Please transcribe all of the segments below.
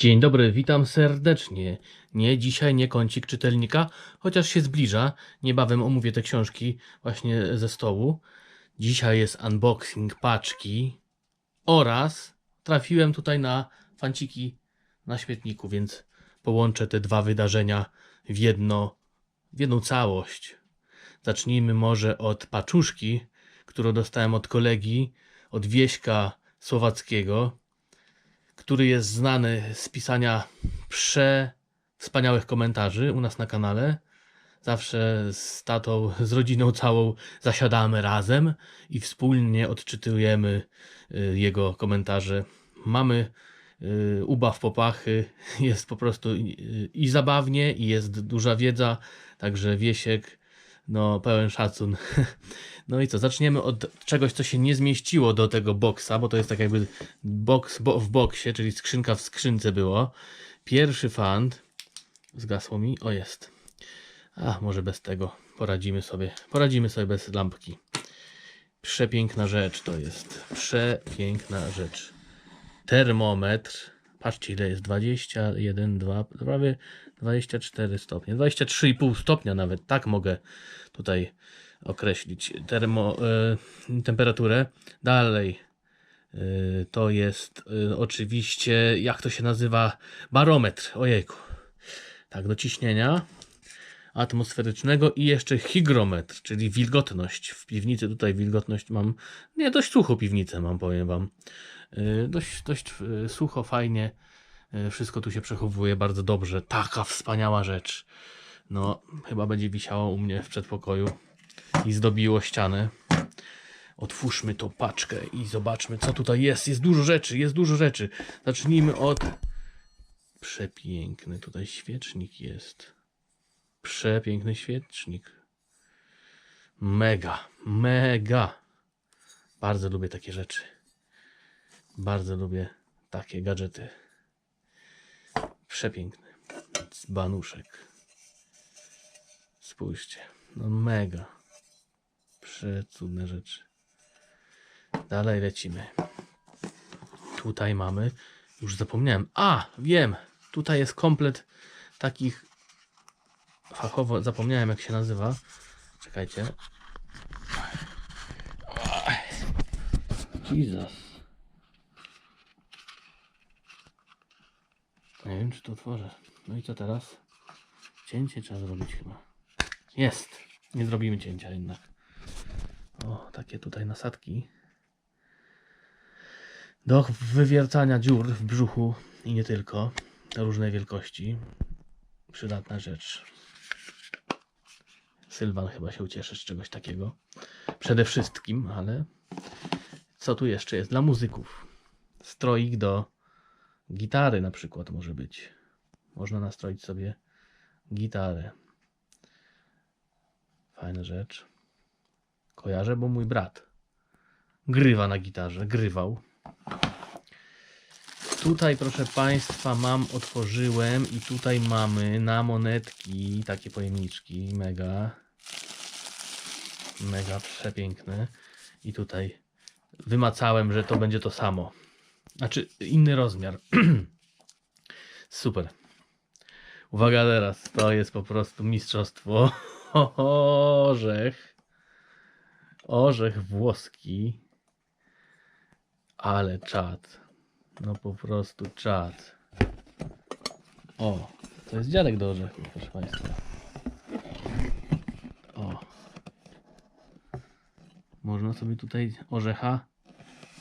Dzień dobry, witam serdecznie. Nie, dzisiaj nie kącik czytelnika, chociaż się zbliża. Niebawem omówię te książki właśnie ze stołu. Dzisiaj jest unboxing paczki oraz trafiłem tutaj na fanciki na śmietniku, więc połączę te dwa wydarzenia w jedno, w jedną całość. Zacznijmy może od paczuszki, którą dostałem od kolegi, od Wieśka Słowackiego który jest znany z pisania prze wspaniałych komentarzy u nas na kanale. Zawsze z tatą, z rodziną całą zasiadamy razem i wspólnie odczytujemy y, jego komentarze. Mamy y, ubaw popachy, jest po prostu i, i zabawnie, i jest duża wiedza, także Wiesiek, no pełen szacun. No i co, zaczniemy od czegoś, co się nie zmieściło do tego boksa, bo to jest tak jakby boks bo w boksie, czyli skrzynka w skrzynce było. Pierwszy fant, zgasło mi, o jest. A, może bez tego, poradzimy sobie, poradzimy sobie bez lampki. Przepiękna rzecz to jest, przepiękna rzecz. Termometr, patrzcie ile jest, 21, 2, prawie 24 stopnie, 23,5 stopnia nawet, tak mogę tutaj określić termo, e, temperaturę. Dalej e, to jest e, oczywiście, jak to się nazywa, barometr. Ojejku. Tak, do ciśnienia atmosferycznego i jeszcze hygrometr, czyli wilgotność. W piwnicy tutaj wilgotność mam, nie, dość sucho piwnicę mam, powiem wam. Dość, dość sucho, fajnie. E, Wszystko tu się przechowuje bardzo dobrze. Taka wspaniała rzecz. No, chyba będzie wisiało u mnie w przedpokoju i zdobiło ścianę. Otwórzmy tą paczkę i zobaczmy, co tutaj jest. Jest dużo rzeczy, jest dużo rzeczy. Zacznijmy od. Przepiękny tutaj świecznik jest. Przepiękny świecznik. Mega, mega. Bardzo lubię takie rzeczy. Bardzo lubię takie gadżety. Przepiękny. Dzbanuszek. Spójrzcie. No mega. Przecudne rzeczy. Dalej lecimy. Tutaj mamy. Już zapomniałem. A, wiem. Tutaj jest komplet takich. Fachowo zapomniałem jak się nazywa. Czekajcie. Jesus. Nie wiem, czy to otworzę. No i co teraz? Cięcie trzeba zrobić chyba. Jest. Nie zrobimy cięcia jednak. O, takie tutaj nasadki. Do wywiercania dziur w brzuchu i nie tylko. Różnej wielkości. Przydatna rzecz. Sylwan chyba się ucieszy z czegoś takiego. Przede wszystkim, ale co tu jeszcze jest? Dla muzyków. Stroik do gitary na przykład może być. Można nastroić sobie gitarę. Fajna rzecz. Kojarzę, bo mój brat grywa na gitarze, grywał. Tutaj, proszę Państwa, mam, otworzyłem i tutaj mamy na monetki takie pojemniczki, mega, mega przepiękne. I tutaj wymacałem, że to będzie to samo. Znaczy, inny rozmiar. Super. Uwaga teraz, to jest po prostu mistrzostwo. Orzech. Orzech włoski. Ale czad. No po prostu czad. O, to jest dziadek do orzechów, proszę Państwa. O. Można sobie tutaj orzecha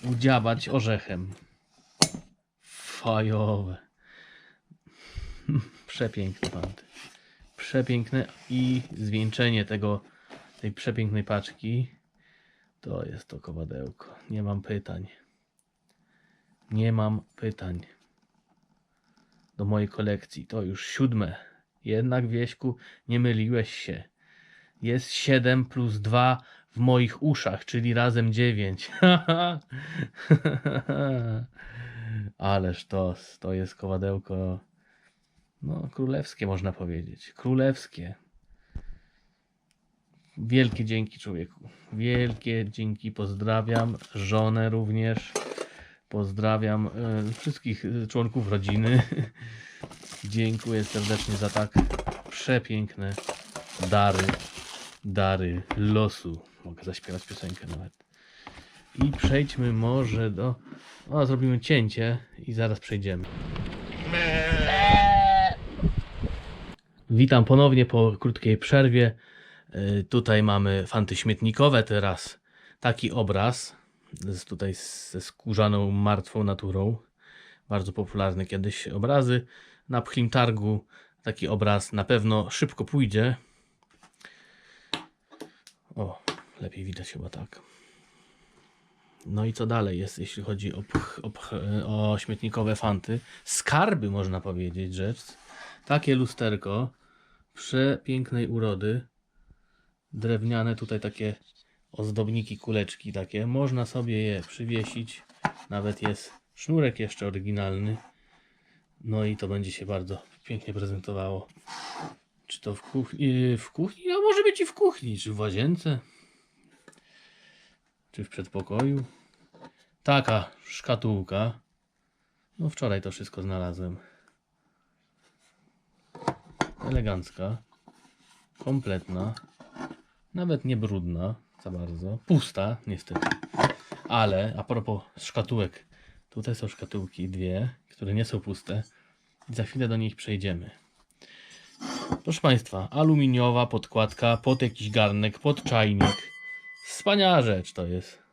udziabać orzechem. Fajowe. Przepiękne fanty. Przepiękne i zwieńczenie tego, tej przepięknej paczki to jest to kowadełko. Nie mam pytań. Nie mam pytań do mojej kolekcji. To już siódme. Jednak Wieśku, nie myliłeś się. Jest 7 plus 2 w moich uszach, czyli razem 9. Ależ to, to jest kowadełko no, królewskie można powiedzieć. Królewskie. Wielkie dzięki człowieku. Wielkie dzięki. Pozdrawiam żonę również. Pozdrawiam e, wszystkich e, członków rodziny. Dziękuję serdecznie za tak przepiękne dary, dary losu. Mogę zaśpiewać piosenkę nawet. I przejdźmy może do. O, zrobimy cięcie i zaraz przejdziemy. Witam ponownie po krótkiej przerwie. Y, Tutaj mamy fanty śmietnikowe teraz. Taki obraz z, tutaj ze skórzaną martwą naturą. Bardzo popularne kiedyś obrazy. Na pchlim targu taki obraz na pewno szybko pójdzie. O, lepiej widać chyba tak. No i co dalej jest, jeśli chodzi o, pch, o, pch, o śmietnikowe fanty? Skarby można powiedzieć, rzecz. Takie lusterko przepięknej urody. Drewniane tutaj takie ozdobniki, kuleczki takie. Można sobie je przywiesić. Nawet jest sznurek jeszcze oryginalny. No i to będzie się bardzo pięknie prezentowało. Czy to w kuchni, w kuchni? A może być i w kuchni, czy w łazience, czy w przedpokoju. Taka szkatułka. No wczoraj to wszystko znalazłem. Elegancka. Kompletna. Nawet nie brudna za bardzo. Pusta, niestety. Ale a propos szkatułek. Tutaj są szkatułki dwie, które nie są puste. Za chwilę do nich przejdziemy. Proszę Państwa, aluminiowa podkładka pod jakiś garnek, pod czajnik. Wspaniała rzecz to jest.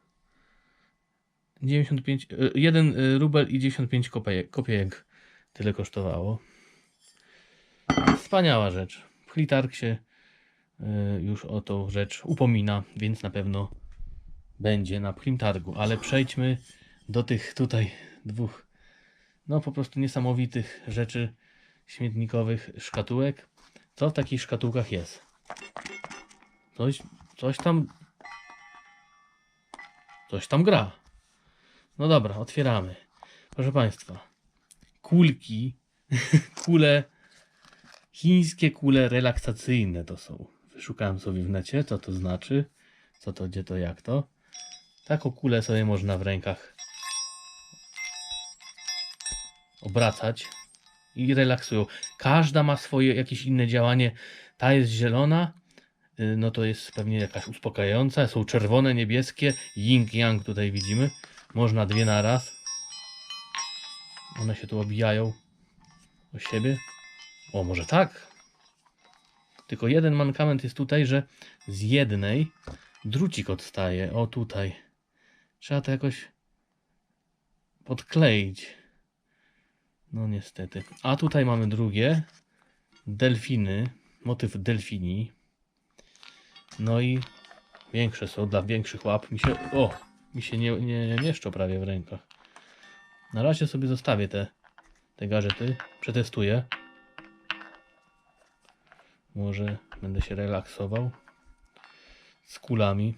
95, 1 rubel i 95 kopiejek, kopiejek tyle kosztowało. Wspaniała rzecz. Flitark się y, już o tą rzecz upomina, więc na pewno będzie na pchlim targu. Ale przejdźmy do tych tutaj dwóch, no po prostu niesamowitych rzeczy śmietnikowych szkatułek. Co w takich szkatułkach jest? Coś, coś tam. Coś tam gra. No dobra, otwieramy. Proszę Państwa, kulki, kule, chińskie kule relaksacyjne to są. Wyszukałem sobie w necie, co to znaczy, co to, gdzie to, jak to. Taką kulę sobie można w rękach obracać i relaksują. Każda ma swoje jakieś inne działanie. Ta jest zielona, no to jest pewnie jakaś uspokajająca. Są czerwone, niebieskie, yin yang tutaj widzimy. Można dwie na raz. One się tu obijają o siebie. O, może tak? Tylko jeden mankament jest tutaj, że z jednej drucik odstaje. O, tutaj. Trzeba to jakoś podkleić. No niestety. A tutaj mamy drugie. Delfiny. Motyw delfini. No i większe są dla większych łap. Mi się. O! Mi się nie, nie mieszczą prawie w rękach. Na razie sobie zostawię te, te gadżety. Przetestuję. Może będę się relaksował z kulami.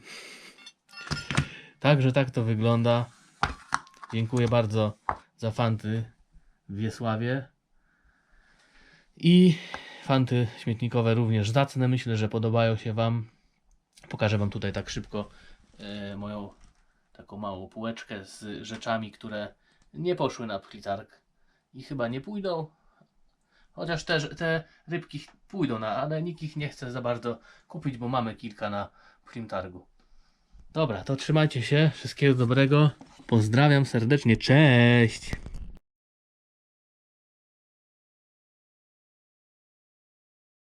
Także tak to wygląda. Dziękuję bardzo za fanty w Wiesławie. I fanty śmietnikowe również zacne. Myślę, że podobają się Wam. Pokażę Wam tutaj tak szybko e, moją taką małą półeczkę z rzeczami, które nie poszły na plitark i chyba nie pójdą. Chociaż te, te rybki pójdą na, ale nikt ich nie chce za bardzo kupić, bo mamy kilka na targu. Dobra, to trzymajcie się. Wszystkiego dobrego. Pozdrawiam serdecznie. Cześć!